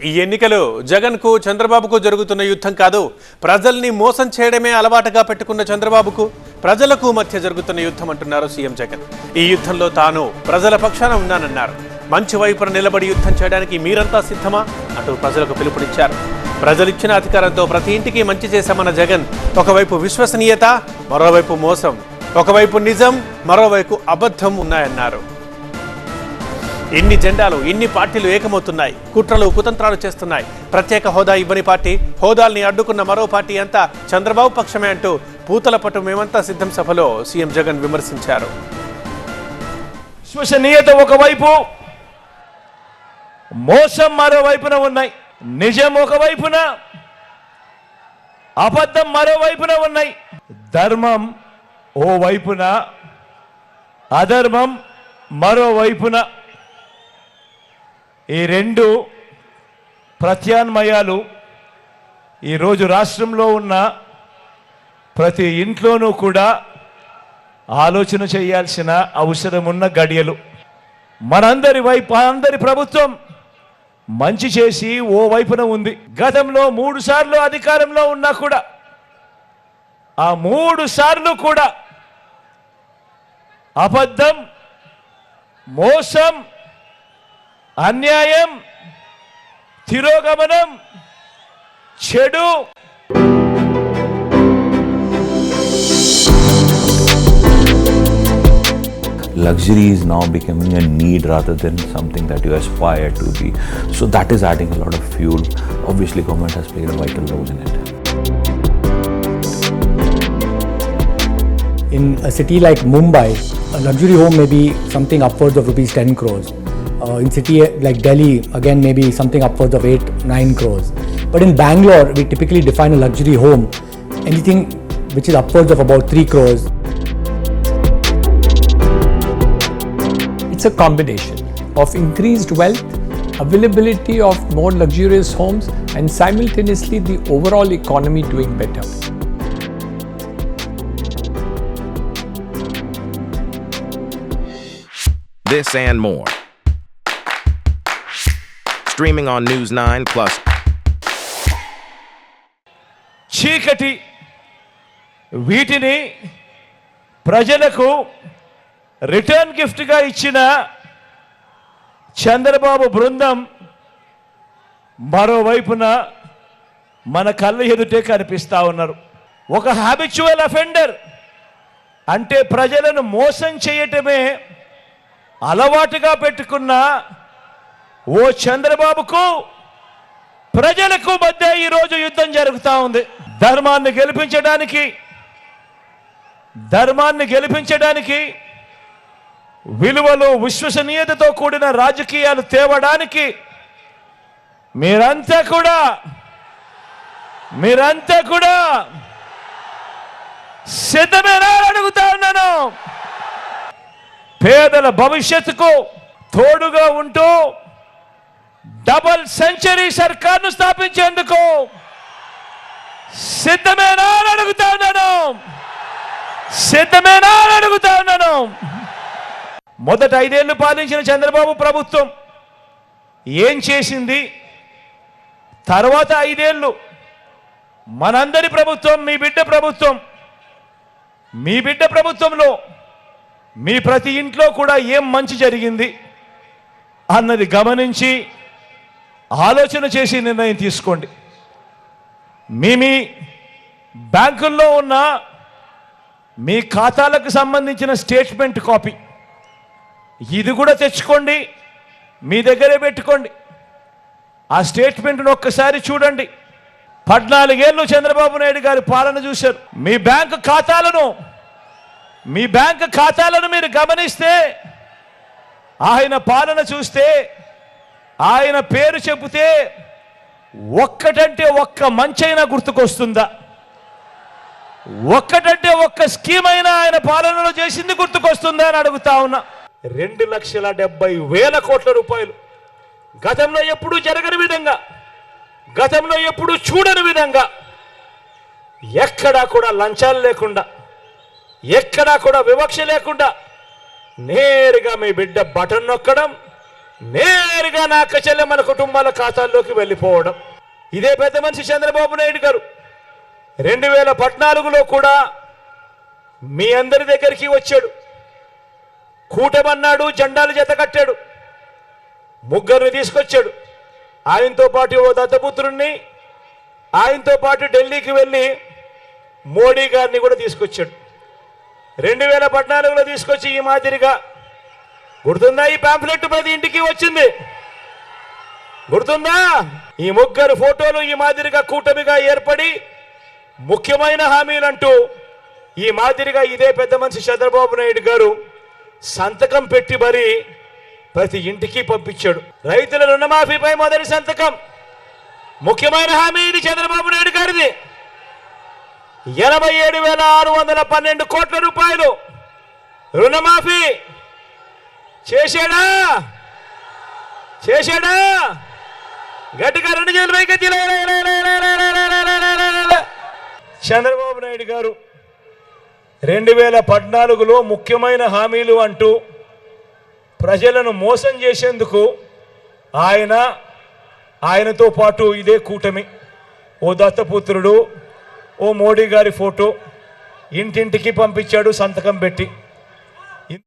ఈ ఎన్నికలు జగన్కు చంద్రబాబుకు జరుగుతున్న యుద్ధం కాదు ప్రజల్ని మోసం చేయడమే అలవాటుగా పెట్టుకున్న చంద్రబాబుకు ప్రజలకు మధ్య జరుగుతున్న యుద్ధం అంటున్నారు సీఎం జగన్. ఈ యుద్ధంలో తాను ప్రజల పక్షాన ఉన్నానన్నారు. మంచి వైపున నిలబడి యుద్ధం చేయడానికి మీరంతా సిద్ధమా? అంటూ ప్రజలకు పిలుపునిచ్చారు. ప్రజలిచ్చిన అధికారంతో ప్రతి ఇంటికి మంచి చేశామన్న జగన్ ఒకవైపు విశ్వసనీయత మరోవైపు మోసం ఒకవైపు నిజం మరోవైపు అబద్ధం ఉన్నాయన్నారు. ఇన్ని జెండాలు ఇన్ని పార్టీలు ఏకమవుతున్నాయి కుట్రలు కుతంత్రాలు చేస్తున్నాయి. ప్రత్యేక హోదా ఇవ్వని పార్టీ హోదాల్ని అడ్డుకున్న మరో పార్టీ అంతా చంద్రబాబు పక్షమే అంటూ పూతల పట్టు మేమంతా సిద్ధం సభలో సీఎం జగన్ విమర్శించారు. విశ్వసనీయత ఒకవైపు మోసం మరోవైపున ఉన్నాయి. నిజం ఒకవైపున అబద్ధం మరోవైపున ఉన్నాయి. ధర్మం ఓ వైపున అధర్మం మరోవైపున ఈ రెండు ప్రత్యామ్నాయాలు ఈరోజు రాష్ట్రంలో ఉన్న ప్రతి ఇంట్లోనూ కూడా ఆలోచన చేయాల్సిన అవసరం ఉన్న గడియలు. మనందరి వైపు అందరి ప్రభుత్వం మంచి చేసి ఓ వైపున ఉంది. గతంలో మూడు సార్లు అధికారంలో ఉన్నా కూడా ఆ మూడు సార్లు కూడా అబద్ధం మోసం అన్యాయం తిరోగమనం చెడు luxury is now becoming a need rather than something that you aspire to be so that is adding a lot of fuel obviously government has played a vital role in it In a city like Mumbai, a luxury home may be something upwards of rupees 10 crores. Uh, in city like Delhi, again maybe something upwards of 8, 9 crores. But in Bangalore, we typically define a luxury home anything which is upwards of about 3 crores. It's a combination of increased wealth, availability of more luxurious homes, and simultaneously the overall economy doing better. This and more. Streaming on News 9 Plus. చీకటి వీటిని ప్రజలకు return గిఫ్ట్గా ఇచ్చిన చంద్రబాబు బృందం మరోవైపున మన కళ్ళ ఎదుటే కనిపిస్తా ఉన్నారు ఒక హ్యాబిచువల్ అఫెండర్ అంటే ప్రజలను మోసం చేయటమే అలవాటుగా పెట్టుకున్న ఓ చంద్రబాబుకు ప్రజలకు మధ్య ఈరోజు యుద్ధం జరుగుతూ ఉంది. ధర్మాన్ని గెలిపించడానికి ధర్మాన్ని గెలిపించడానికి విలువలు విశ్వసనీయతతో కూడిన రాజకీయాలు తేవడానికి మీరంతా కూడా మీరంతా కూడా సిద్ధమేనా అడుగుతా ఉన్నాను. పేదల భవిష్యత్తుకు తోడుగా ఉంటూ డబల్ సెంచరీ సర్కార్ను స్థాపించేందుకు సిద్ధమేనా అని అడుగుతా ఉన్నాను. సిద్ధమేనా అని అడుగుతా ఉన్నాను. మొదట ఐదేళ్ళు పాలించిన చంద్రబాబు ప్రభుత్వం ఏం చేసింది? తర్వాత ఐదేళ్ళు మనందరి ప్రభుత్వం మీ బిడ్డ ప్రభుత్వం మీ బిడ్డ ప్రభుత్వంలో మీ ప్రతి ఇంట్లో కూడా ఏం మంచి జరిగింది అన్నది గమనించి ఆలోచన చేసి నిర్ణయం తీసుకోండి. మీ మీ బ్యాంకుల్లో ఉన్న మీ ఖాతాలకు సంబంధించిన స్టేట్మెంట్ కాపీ ఇది కూడా తెచ్చుకోండి మీ దగ్గరే పెట్టుకోండి. ఆ స్టేట్మెంట్ను ఒక్కసారి చూడండి. పద్నాలుగేళ్ళు చంద్రబాబు నాయుడు గారి పాలన చూశారు. మీ బ్యాంకు ఖాతాలను మీ బ్యాంకు ఖాతాలను మీరు గమనిస్తే ఆయన పాలన చూస్తే ఆయన పేరు చెబితే ఒక్కటంటే ఒక్క మంచైనా గుర్తుకొస్తుందా? ఒక్కటంటే ఒక్క స్కీమ్ అయినా ఆయన పాలనలో చేసింది గుర్తుకొస్తుందా అని అడుగుతా ఉన్నా. రెండు లక్షల డెబ్బై వేల కోట్ల రూపాయలు. గతంలో ఎప్పుడూ జరగని విధంగా గతంలో ఎప్పుడూ చూడని విధంగా ఎక్కడా కూడా లంచాలు లేకుండా ఎక్కడా కూడా వివక్ష లేకుండా నేరుగా మీ బిడ్డ బటన్ నొక్కడం నేరుగా నా అక్క చెల్లెమ్మల కుటుంబాల ఖాతాల్లోకి వెళ్ళిపోవడం. ఇదే పెద్ద మనిషి చంద్రబాబు నాయుడు గారు. రెండు వేల పద్నాలుగులో కూడా మీ అందరి దగ్గరికి వచ్చాడు. కూటమన్నాడు జెండాలు జత కట్టాడు. ముగ్గురిని తీసుకొచ్చాడు. ఆయనతో పాటు ఓ దత్తపుత్రుణ్ణి ఆయనతో పాటు ఢిల్లీకి వెళ్ళి మోడీ గారిని కూడా తీసుకొచ్చాడు. రెండు వేల పద్నాలుగులో తీసుకొచ్చి ఈ మాదిరిగా గుర్తుందా ఈ పాంప్లెట్ ప్రతి ఇంటికి వచ్చింది? గుర్తుందా? ఈ ముగ్గురు ఫోటోలు ఈ మాదిరిగా కూటమిగా ఏర్పడి ముఖ్యమైన హామీలంటూ ఈ మాదిరిగా ఇదే పెద్ద మనిషి చంద్రబాబు నాయుడు గారు సంతకం పెట్టి మరి ప్రతి ఇంటికి పంపించాడు. రైతుల రుణమాఫీపై మొదటి సంతకం. ముఖ్యమైన హామీ ఇది చంద్రబాబు నాయుడు గారిది. ఎనభై ఏడు వేల ఆరు వందల పన్నెండు కోట్ల రూపాయలు రుణమాఫీ. చేశాడా చేశాడా గట్టిగా రెండు చేతులు పైకి చంద్రబాబు నాయుడు గారు రెండు వేల పద్నాలుగులో ముఖ్యమైన హామీలు అంటూ ప్రజలను మోసం చేసేందుకు ఆయన ఆయనతో పాటు ఇదే కూటమి ఓ దత్తపుత్రుడు ఓ మోడీ గారి ఫోటో ఇంటింటికి పంపించాడు సంతకం పెట్టి